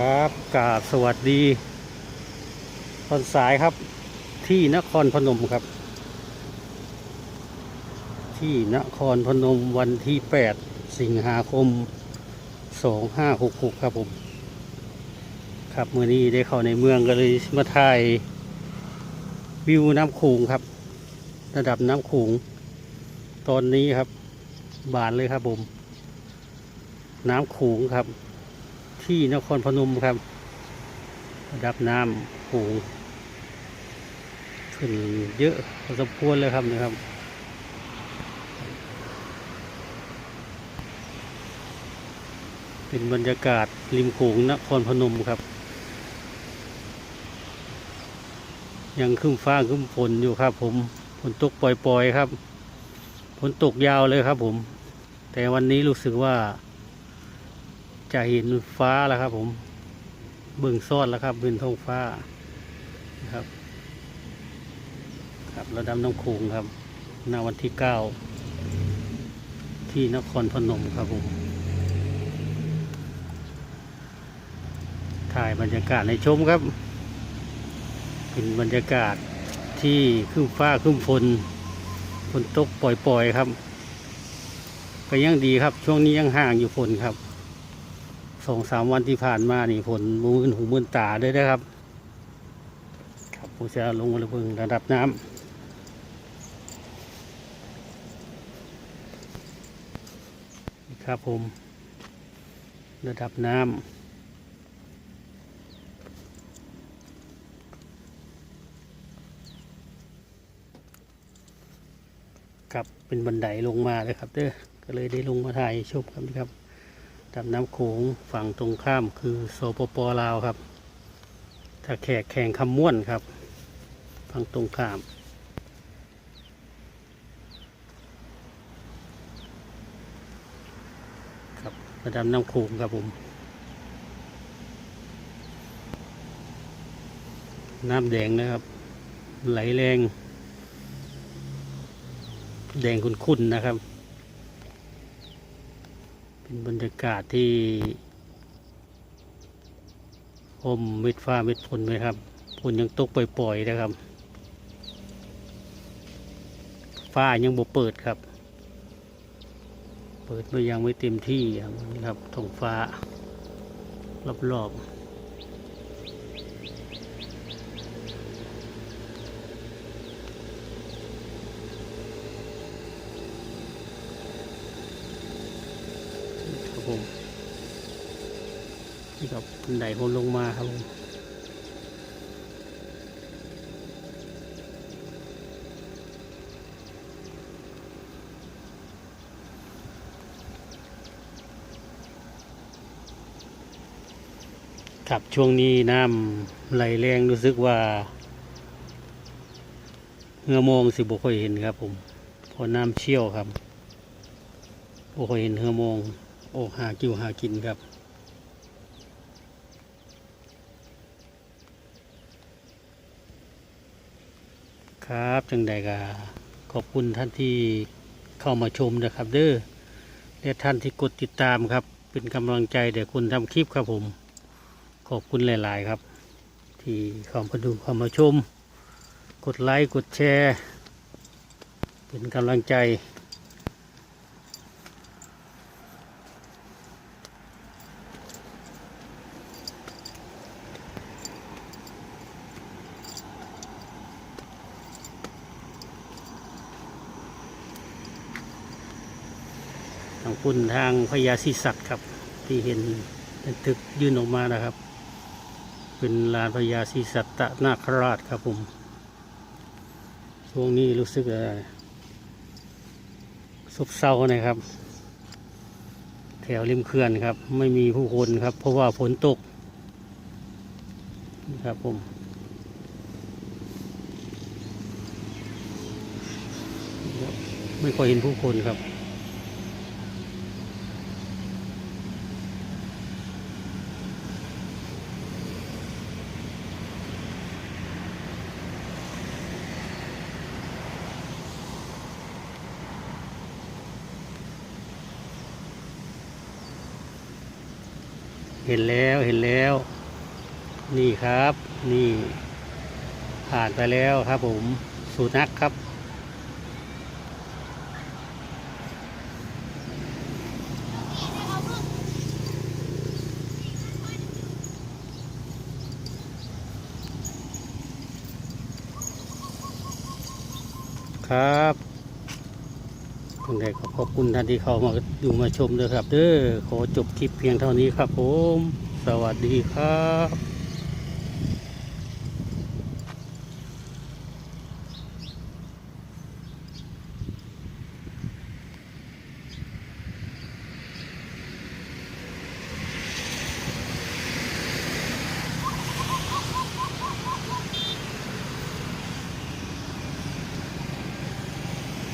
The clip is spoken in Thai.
ครับกาบสวัสดีตอนสายครับที่นครพนมครับ ที่นครพนมวันที่ 8 สิงหาคม 2566 ครับผม ครับเมื่อนี้ได้เข้าในเมืองก็เลยมาถ่ายวิวน้ำโขงครับ ระดับน้ำโขงตอนนี้ครับ บานเลยครับผม น้ำโขงครับ ที่นครพนมครับระดับน้ำโขงขึ้นเยอะพอสมควรเลยครับนะครับเป็นบรรยากาศริมโขงนครพนมครับ ยังขึ้นฟ้าขึ้นฝนอยู่ครับ ผมฝนตกปล่อยๆครับฝนตกยาวเลยครับ ผม แต่วันนี้รู้สึกว่า จะเห็นฟ้าแล้วครับ ผม เบิ่งซอดแล้วครับเป็นท้องฟ้านะครับ ครับระดับน้ำโขงครับณวันที่เก้าที่นครพนมครับผมถ่ายบรรยากาศในชมครับ เป็นบรรยากาศที่ขึ้นฟ้าขึ้นฝนฝนตกปล่อยๆครับ ก็ยังดีครับ ช่วงนี้ยังห่างอยู่ฝนครับ สองสามวันที่ผ่านมานี่ฝนมืนหูมืนตาด้วยนะครับ ครับผมจะลงมาเพิ่งระดับน้ำนี่ครับผม ระดับน้ำครับเป็นบันไดลงมาเลยครับเด้อก็เลยได้ลงมาถ่ายชมครับ นะครับดำน้ำโขงฝั่งตรงข้ามคือโซปปลาวครับ ถ้าแขกแข่งคำม่วนครับ ฝั่งตรงข้าม ครับระดับน้ำโขงครับผม น้ำแดงนะครับ ไหลแรง แดงขุ่นๆนะครับ เป็นบรรยากาศที่อมเม็ดฟ้าเม็ดฝนไหมครับฝนยังตกปล่อยๆนะครับ ฟ้ายังบ่เปิดครับ เปิดไม่ยังไม่เต็มที่ครับท้องฟ้ารอบๆ ผมนี่ครับบันไดคนลงมาครับผมครับช่วงนี้น้ำไหลแรงรู้สึกว่าเงือโมงสิบ่ค่อยเห็นครับผมพราะน้ำเชี่ยวครับบ่ค่อยเห็นเงือโมง โอ้หากิวหากินครับ ครับจังใดก็ขอบคุณท่านที่เข้ามาชมนะครับ เด้อและท่านที่กดติดตามครับ เป็นกำลังใจเดี๋ยวคุณทำคลิปครับผม ขอบคุณหลาย ๆ ครับ ที่เข้ามาดูเข้ามาชม กดไลค์กดแชร์ เป็นกำลังใจ ทางคุณทางพญาศิสัตว์ครับ ที่เห็นเป็นตึกยื่นออกมานะครับ เป็นลานพญาศิสัตตนาคราชครับผมช่วงนี้รู้สึกว่าซบเซานะครับ แถวริมเขื่อนครับ ไม่มีผู้คนครับ เพราะว่าฝนตกนะครับผมไม่ค่อยเห็นผู้คนครับ เห็นแล้วเห็นแล้ว นี่ครับ นี่ ผ่านไปแล้วครับผมสุนัขครับ ครับ ยังไงก็ขอบคุณท่านที่เข้ามาดูมาชมด้วยครับ เด้อขอจบคลิปเพียงเท่านี้ครับผม สวัสดีครับ